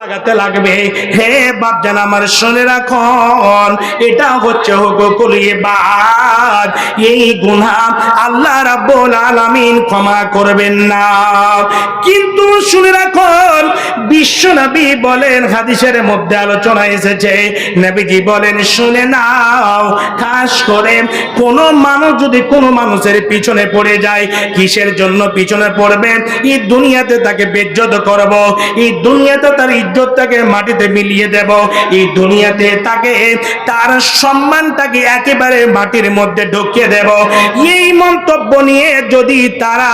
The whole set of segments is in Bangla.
লাগাতে লাগবে। হে আমার শুনে এটা হচ্ছে এই আল্লাহ রাব্বুল আলামিন ক্ষমা করবেন না। কিন্তু শুনে বলেন, হাদিসের মধ্যে আলোচনা এসেছে, নবীজি বলেন, শুনে নাও, খাস করে কোন মানুষ যদি কোনো মানুষের পিছনে পড়ে যায়, কিসের জন্য পিছনে পড়বে? এই দুনিয়াতে তাকে বেজ্জত করব, এই দুনিয়াতে তার ইজ্জতটাকে মাটিতে মিলিয়ে দেব। এই দুনিয়াতে তাকে তার সম্মানটাকে একেবারে মাটির মধ্যে ঢুকিয়ে দেব। এই মন্তব্য নিয়ে যদি তারা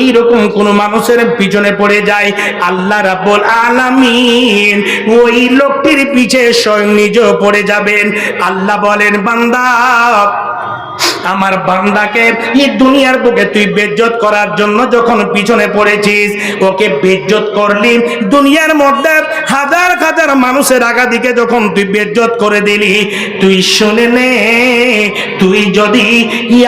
এই রকম কোন মানুষের পিছনে পড়ে যায়, আল্লাহ রাব্বুল আলামিন ওই লোকটির পিছে স্বয়ং নিজেও পড়ে যাবেন। আল্লাহ বলেন, বান্দা আমার বান্দাকে এই দুনিয়ার বুকে তুই বেজ্জত করার জন্য যখন পিছনে পড়েছিস, ওকে বেজ্জত করলি। দুনিয়ার মধ্যে হাজার হাজার মানুষের আগা দিকে যখন তুই বেজ্জত করে দিলি, তুই শুনে নে, তুই যদি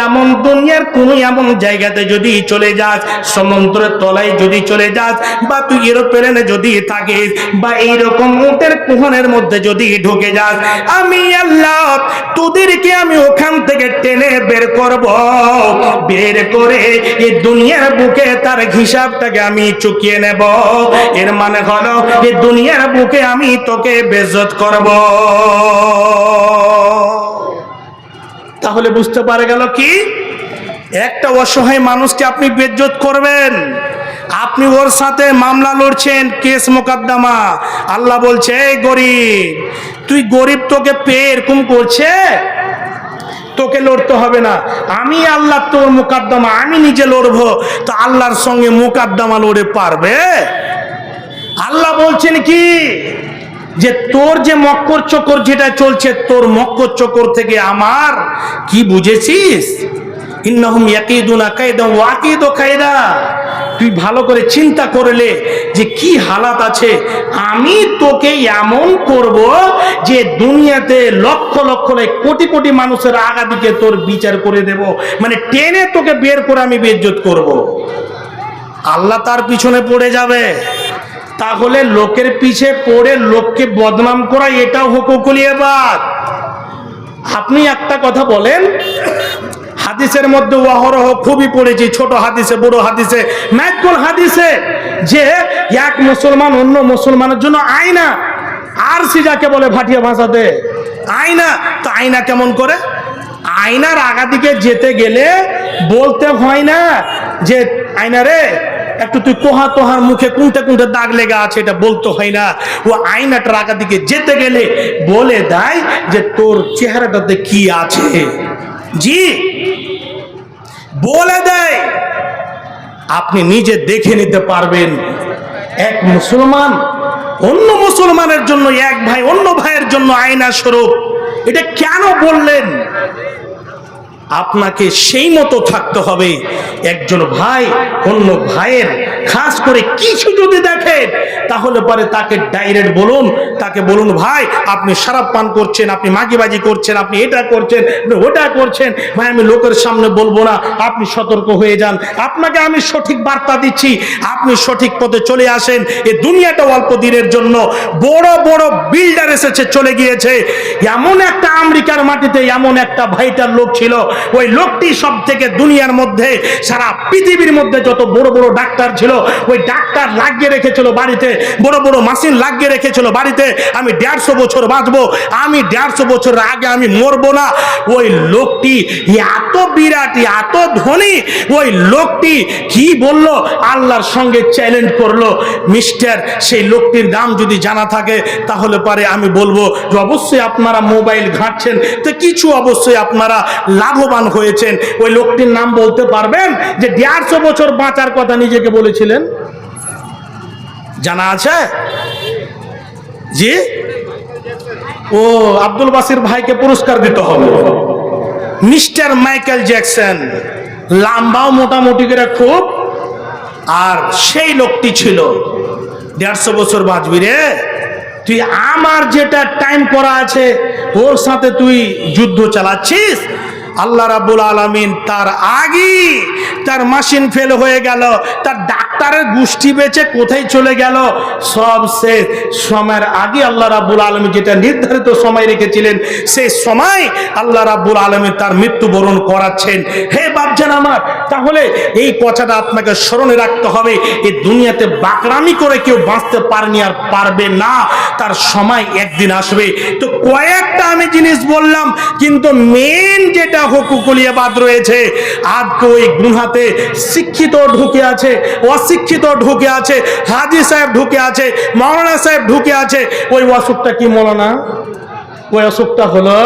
এমন দুনিয়ার কোনো এমন জায়গাতে যদি চলে যাস সমুদ্রের তলায় যদি চলে যাস, বা তুই এরোপ্লেনে যদি থাকিস, বা এইরকম উটের কুহনের মধ্যে যদি ঢুকে যাস, আমি আল্লাহ তোদেরকে আমি ওখান থেকে টেনে বের করব। বের করে এই দুনিয়ার বুকে তার হিসাবটাকে আমি চুকিয়ে নেব। এর মানে হলো, এই দুনিয়ার বুকে আমি তোকে বেজত করব। তাহলে বুঝতে পারে গেল কি? একটা অসহায় মানুষকে আপনি বেজ্জত করবেন। আপনি ওর সাথে মামলা লড়ছেন, কেস মোকদ্দমা। আল্লাহ বলছে, এই গরিব, তুই গরিব তোকে পেয়ে এরকম করছে? তোকে লড়তে হবে না। আমি আল্লাহ তোর মোকাদ্দমা, আমি নিজে লড়বো। তো আল্লাহর সঙ্গে মোকাদ্দমা লড়ে পারবে? আল্লাহ বলছেন কি? যে তোর যে মক্কর চকর যেটা চলছে, তোর মক্কর চকর থেকে আমার কি বুঝেছিস? ইন্নাহুম ইয়াকিদুনা কায়দা ওয়াকিদু কায়দা তুই ভালো করে চিন্তা করলে যে কি হালাত আছে আমি তোকে এমন করব যে দুনিয়াতে লক্ষ লক্ষ নয়, কোটি কোটি মানুষের আগা দিকে তোর বিচার করে দেব। মানে টেনে তোকে বের করে আমি বেজ্জত করব। আল্লাহ তার পিছনে পড়ে যাবে। তাহলে লোকের পিছে পড়ে লোককে বদনাম করা এটাও হুকুকুলিয়াবাদ আপনি একটা কথা বলেন হাদিসের মধ্যে ওয়াহরহ খুবই পড়েছি, ছোট হাদিসে, বড় হাদিসে। ম্যাকুল হাদিসে যে এক মুসলমান অন্য মুসলমানের জন্য আয়না আর সি যাকে বলে ভাটিয়া ভাষাতে আয়না, তো আয়না কেমন করে? আয়নার আগা দিকে যেতে গেলে বলতে হয় না যে, আয়না রে, একটু তুই কোহা তোহার মুখে কুঁটে কুঁটে দাগ লেগে আছে, এটা বলতে হয় না। ও আয়নাটার আগা দিকে যেতে গেলে বলে দেয় যে, তোর চেহারাটাতে কি আছে? জি। বলে দেয়, আপনি নিজে দেখে নিতে পারবেন। এক মুসলমান অন্য মুসলমানের জন্য, এক ভাই অন্য ভাইয়ের জন্য আয়না স্বরূপ এটা কেন বললেন? আপনাকে সেই মতো থাকতে হবে। একজন ভাই অন্য ভাইয়ের খাস করে কিছু যদি দেখেন, তাহলে পরে তাকে ডাইরেক্ট বলুন। তাকে বলুন, ভাই, আপনি সারাপ পান করছেন, আপনি মাগিবাজি করছেন, আপনি এটা করছেন, আপনি ওটা করছেন। ভাই, আমি লোকের সামনে বলব না, আপনি সতর্ক হয়ে যান। আপনাকে আমি সঠিক বার্তা দিচ্ছি, আপনি সঠিক পথে চলে আসেন। এ দুনিয়াটা অল্প দিনের জন্য। বড় বড় বিল্ডার এসেছে, চলে গিয়েছে। এমন একটা আমেরিকার মাটিতে এমন একটা ভাইটার লোক ছিল ওই লোকটি সব থেকে দুনিয়ার মধ্যে, সারা পৃথিবীর মধ্যে যত বড় বড় ডাক্তার ছিল, ওই ডাক্তার লাগিয়ে রেখেছিল বাড়িতে, বড় বড় মেশিন লাগিয়ে রেখেছিল বাড়িতে, আমি দেড়শো বছর বাঁচবো, আমি দেড়শো বছর আগে আমি মরবো না। ওই লোকটি এত বিরাট, এত ধনী, ওই লোকটি কি বলল? আল্লাহর সঙ্গে চ্যালেঞ্জ করল, মিস্টার, সেই লোকটির নাম যদি জানা থাকে, তাহলে পারে আমি বলব যে, অবশ্যই আপনারা মোবাইল ঘাঁটছেন। তো কিছু অবশ্যই আপনারা লাভবান হয়েছেন। ওই লোকটির নাম বলতে পারবেন যে দেড়শো বছর বাঁচার কথা নিজেকে বলেছিলেন। জানা আছে? জি? ও, আব্দুল বাসির ভাইকে পুরস্কার দিতে হবে। মিস্টার মাইকেল জ্যাকসন, লাম্বাও মোটামুটি করে খুব। আর সেই লোকটি ছিল। দেড়শো বছর বাঁচবি রে। তুই আমার যেটা টাইম করা আছে, ওর সাথে তুই যুদ্ধ চালাচ্ছিস? আল্লাহ রাব্বুল আলমিন তার আগে তার মাসিন ফেল হয়ে গেল, তার ডাক্তারের গোষ্ঠী বেঁচে কোথায় চলে গেল? সব সে সময়ের আগে আল্লাহ রাব্বুল আলমী যেটা নির্ধারিত সময় রেখেছিলেন, সেই সময় আল্লাহ রাব্বুল আলমী তার মৃত্যুবরণ করাচ্ছেন। হে বাপজান আমার, তাহলে এই কথাটা আপনাকে স্মরণে রাখতে হবে, এই দুনিয়াতে বাকরামি করে কেউ বাঁচতে পারেনি আর পারবে না, তার সময় একদিন আসবে। তো কয়েকটা আমি জিনিস বললাম, কিন্তু মেন যেটা হকুকুলিয়া বাদ রয়েছে। আজকে ওই গুনহাতে শিক্ষিত ঢুকে আছে, অশিক্ষিত ঢুকে আছে, হাজি সাহেব ঢুকে আছে মৌলানা সাহেব ঢুকে আছে। ওই অসুখটা কি মৌলানা? ওই অসুখটা হলো,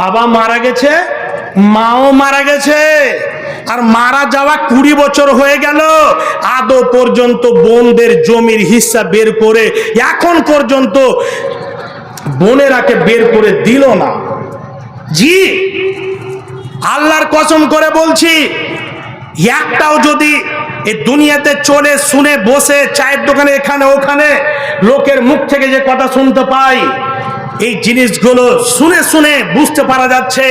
বাবা মারা গেছে, মাও মারা গেছে, আর মারা যাওয়া কুড়ি বছর হয়ে গেল। আদৌ পর্যন্ত বোনদের জমির হিস্সা বের করে, এখন পর্যন্ত বোনেরাকে বের করে দিল না। জি। আল্লাহর কসম করে বলছি, একটাও যদি এ দুনিয়াতে চলে, শুনে, বসে, চায়ের দোকানে, এখানে, ওখানে, লোকের মুখ থেকে যে কথা শুনতে পাই, এই জিনিসগুলো শুনে শুনে বুঝতে পারা যাচ্ছে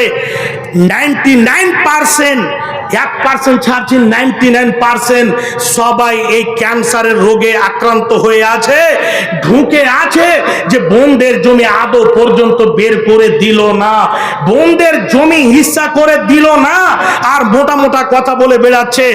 নাইনটি নাইন পার্সেন্ট এক পার্সেন্ট ছাড়ছি নাইনটি নাইন পার্সেন্ট সবাই এই ক্যান্সারের রোগে আক্রান্ত হয়ে আছে, ঢুকে আছে যে বোনদের জমি আদৌ পর্যন্ত বের করে দিল না, বোনদের জমি হিস্সা করে দিল না, আর মোটা মোটা কথা বলে বেড়াচ্ছে,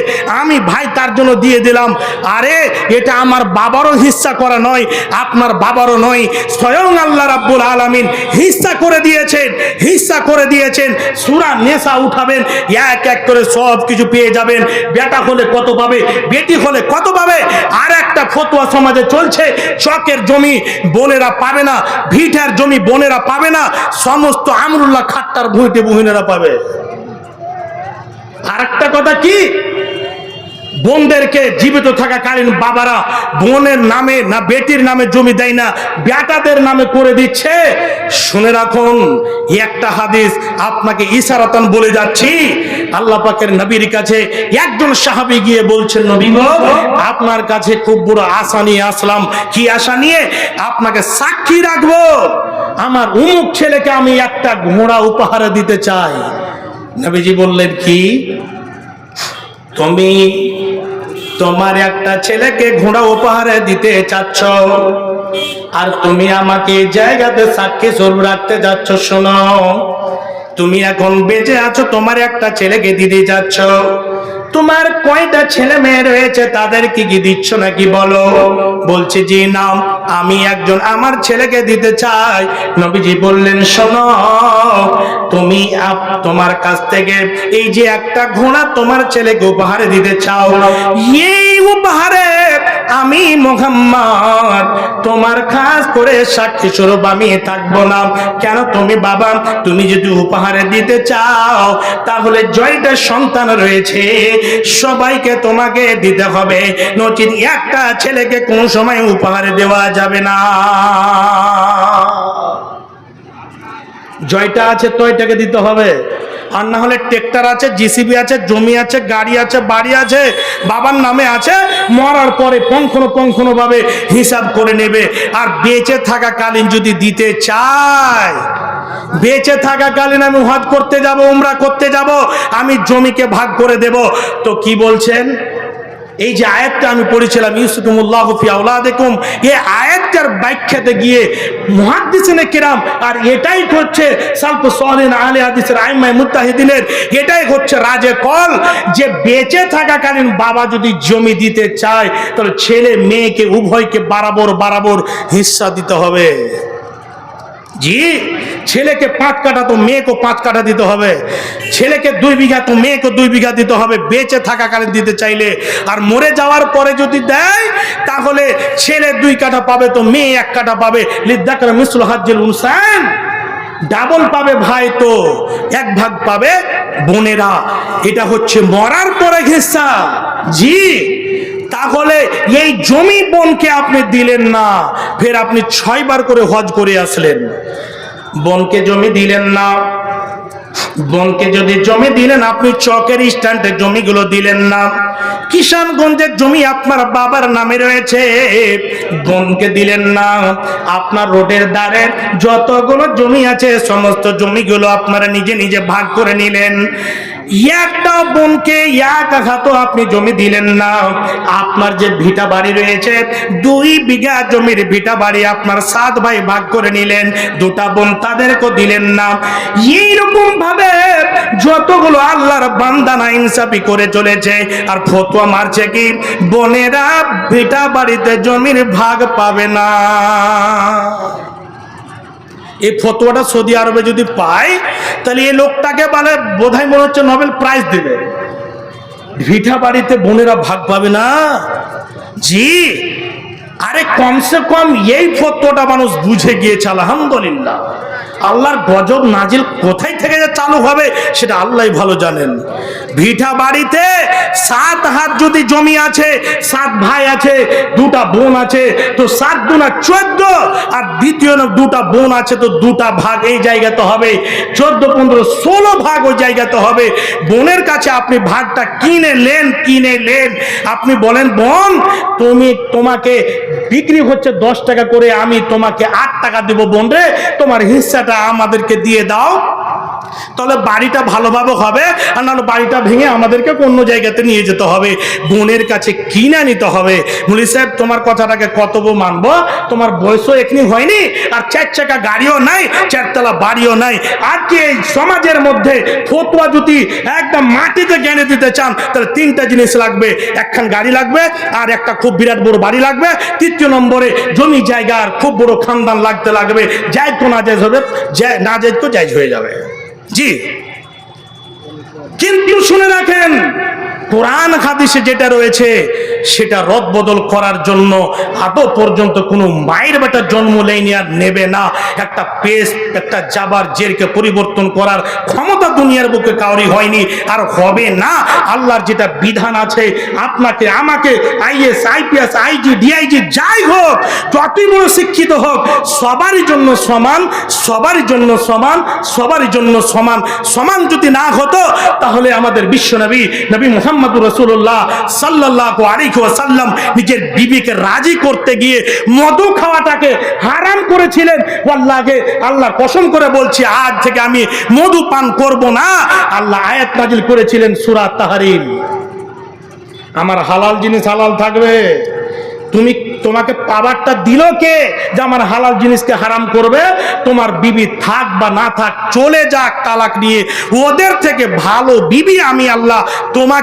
আমি ভাই তার জন্য দিয়ে দিলাম, আরে এটা আমার বাবারও হিস্সা করা নয়, আপনার বাবারও নয়, স্বয়ং আল্লাহ রাব্বুল আলামিন হিস্সা করে দিয়েছেন, হিস্সা করে দিয়েছেন, সুরা নেশা উঠাবেন, এক এক করে সব কিছু পেয়ে যাবেন। বেটা হলে কত পাবে, বেটি হলে কত পাবে? আর একটা ফতোয়া সমাজে চলছে, চকের জমি বোনেরা পাবে না, ভিটার জমি বোনেরা পাবে না, সমস্ত আমরুল্লাহ খাট্টার ভুঁইতে বুহিনেরা পাবে। আর একটা কথা কি? বোনদেরকে জীবিত থাকাকালীন বাবারা বোনের নামে না বেটির নামে জমি দেয় না, বেটাদের নামে করে দিচ্ছে। শুনে রাখুন, একটা হাদিস আপনাকে ইশারাতন বলে যাচ্ছি। আল্লাহ পাকের নবীর কাছে একজন সাহাবী গিয়ে বলছেন, নবী আপনার কাছে খুব বড় আশা নিয়ে আসলাম। কি আশা নিয়ে? আপনাকে সাক্ষী রাখব। আমার উমুক ছেলেকে আমি একটা ঘোড়া উপহার দিতে চাই। নবীজি বললেন, কি? তুমি তোমার একটা ছেলেকে ঘোড়া উপহারে দিতে চাচ্ছ আর তুমি আমাকে জায়গাতে সাক্ষী স্বরূপ রাখতে যাচ্ছ, শোনো। তুমি এখন বেঁচে আছো, তোমার একটা ছেলেকে দিতে যাচ্ছ। তোমার কয়টা ছেলে মেয়ে রয়েছে, তাদেরকে কি দিচ্ছ নাকি বলো? বলছে, জি, নাম, আমি একজন আমার ছেলেকে দিতে চাই। নবীজি বললেন, শোনো, তুমি তোমার কাছ থেকে এই যে একটা ঘোড়া তোমার ছেলেকে উপহারে দিতে চাও, এই উপহারে আমি মোহাম্মদ, তোমার খাস করে সাক্ষী স্বরূপ আমি থাকব না। কেন তুমি বাবা, তুমি যদি উপহারে দিতে চাও, তাহলে জয়টা সন্তান রয়েছে। সবাইকে তোমাকে দিতে হবে। নচিত একটা ছেলেকে কোন সময় উপহারে দেওয়া যাবে না। জয়টা আছে তো এটাকে দিতে হবে। আর না হলে ট্রেক্টর আছে জিসিবি আছে, জমি আছে, গাড়ি আছে, বাড়ি আছে, বাবার নামে আছে, মরার পরে পঙ্খনো পঙ্খনো ভাবে হিসাব করে নেবে। আর বেঁচে থাকাকালীন যদি দিতে চায়, বেঁচে থাকাকালীন আমি হজ করতে যাব, উমরা করতে যাব, আমি জমিকে ভাগ করে দেব। তো কি বলছেন? এই যে আয়াতটা আমি পড়েছিলাম ইউসুকুমুল্লাহ ফি আওলাদিকুম এই আয়াতটার ব্যাখ্যাতে গিয়ে মুহাদ্দিসিনে কিরাম, আর এটাই হচ্ছে সালফ সালিন আলে হাদিসের আইমাই মুত্তাহিদিনের, এটাই হচ্ছে রাজে কল, যে বেঁচে থাকাকালীন বাবা যদি জমি দিতে চায়, তাহলে ছেলে মেয়েকে, উভয়কে বারাবর বারাবর হিস্সা দিতে হবে। জি, ছেলেকে পাঁচ কাঠা তো মেয়েকে পাঁচ কাঠা দিতে হবে। ছেলেকে দুই বিঘা তো মেয়েকে দুই বিঘা দিতে হবে, বেঁচে থাকাকালীন দিতে চাইলে। আর মরে যাওয়ার পরে যদি দেয়, তাহলে ছেলে দুই কাটা পাবে তো মেয়ে এক কাঠা পাবে। লিদ্দাকার মিসল হাজ্জেল উনসান ডাবল পাবে ভাই তো, এক ভাগ পাবে বোনেরা। এটা হচ্ছে মরার পরে ঘেসা জি তাহলে এই জমি বনকে আপনি দিলেন না। ফের আপনি ছয়বার করে হজ করে আসলেন। বনকে জমি দিলেন না। বোনকে যদি জমি দিলেন, আপনি চকের স্ট্যান্ডে জমিগুলো দিলেন না। কিষানগঞ্জের জমি আপনার বাবার নামে রয়েছে। বোনকে দিলেন না। আপনার রোডের ধারে যতগুলো জমি আছে, সমস্ত জমিগুলো আপনারা নিজে নিজে ভাগ করে নিলেন। একটা বোনকে এক হাত আপনি জমি দিলেন না। আপনার যে ভিটা বাড়ি রয়েছে, দুই বিঘা জমির ভিটা বাড়ি আপনার সাত ভাই ভাগ করে নিলেন। দুটা বোন তাদেরকে দিলেন না। এইরকম ভাবে যতগুলো আল্লাহর বান্দানা ইনসাফি করে চলেছে, আর ফতোয়া মারছে কি? বোনেরা ভিটা বাড়িতে জমির ভাগ পাবে না। এই ফতোয়াটা সৌদি আরবে যদি পায়, তাহলে এই লোকটাকে বলে, বোধহয় মনে হচ্ছে নোবেল প্রাইজ দেবে। ভিটা বাড়িতে বোনেরা ভাগ পাবে না। জি, আরে কমসে কম এই ফতোয়াটা মানুষ বুঝে গিয়েছে, আলহামদুলিল্লাহ। আল্লাহর গজব নাজিল কোথায় থেকে যে চালু হবে সেটা আল্লাহ ভালো জানেন। ভিটা বাড়িতে সাত হাত যদি জমি আছে, সাত ভাই আছে, দুটা বোন আছে, তো সাত দুনা চোদ্দ, আর দ্বিতীয় না দুটা বোন আছে, তো দুটা ভাগ এই জায়গাতে হবে। চোদ্দ, পনেরো, ষোলো ভাগ ওই জায়গাতে হবে। বোনের কাছে আপনি ভাগটা কিনে নেন কিনে নেন। আপনি বলেন, বোন, তুমি তোমাকে বিক্রি হচ্ছে দশ টাকা করে, আমি তোমাকে আট টাকা দেবো। বোন রে, তোমার হিস্সাটা আমাদেরকে দিয়ে দাও। তাহলে বাড়িটা ভালোভাবে হবে, আর নাহলে বাড়িটা ভেঙে আমাদেরকে অন্য জায়গাতে নিয়ে যেতে হবে। বোনের কাছে কিনে নিতে হবে। মুলি সাহেব, তোমার কথাটাকে কতব মানবো? তোমার বয়সও এখনি হয়নি, আর চার চাকা গাড়িও নাই, চারতলা বাড়িও নাই। আর কি এই সমাজের মধ্যে ফতুয়া যদি একদম মাটিতে জ্ঞানে দিতে চান, তাহলে তিনটা জিনিস লাগবে। একখান গাড়ি লাগবে, আর একটা খুব বিরাট বড় বাড়ি লাগবে। তৃতীয় নম্বরে জমি জায়গার খুব বড় খানদান লাগতে লাগবে। যাই তো না যাই হবে না যাই তো যাই হয়ে যাবে। জি। কিন্তু শুনে রাখেন, কোরআন হাদিসে যেটা রয়েছে, সেটা রদ বদল করার জন্য আদৌ পর্যন্ত কোনো মায়ের বেটা জন্ম লেনিয়ার আর নেবে না। একটা পেস্ট, একটা জাবার জেরকে পরিবর্তন করার ক্ষমতা দুনিয়ার বুকে কাউরি হয়নি, আর হবে না। আল্লাহর যেটা বিধান আছে, আপনাকে, আমাকে, আইএস, আইপিএস, আইজি, ডিআইজি, যাই হোক, যতই বড় শিক্ষিত হোক, সবারই জন্য সমান, সবারই জন্য সমান, সবারই জন্য সমান। সমান যদি না হতো, তাহলে আমাদের বিশ্ব নবী মোহাম্মদ রসুল্লাহ সাল্লাহ আলিক সাল্লাম নিজের বিবিকে রাজি করতে গিয়ে মধু খাওয়াটাকে হারাম করেছিলেন। আল্লাহকে আল্লাহ কসম করে বলছি, আজ থেকে আমি মধু পান করব না। আল্লাহ আয়াত নাজিল করেছিলেন সুরাত তাহারিম। আমার হালাল জিনিস হালাল থাকবে। তুমি তোমাকে পাওয়ারটা দিল কে যে আমার হালাল জিনিসকে হারাম করবে? তোমার বিবি থাক বা না থাক, চলে যাক তালাক নিয়ে। ওদের থেকে ভালো বিবি আমি আল্লাহ তোমাকে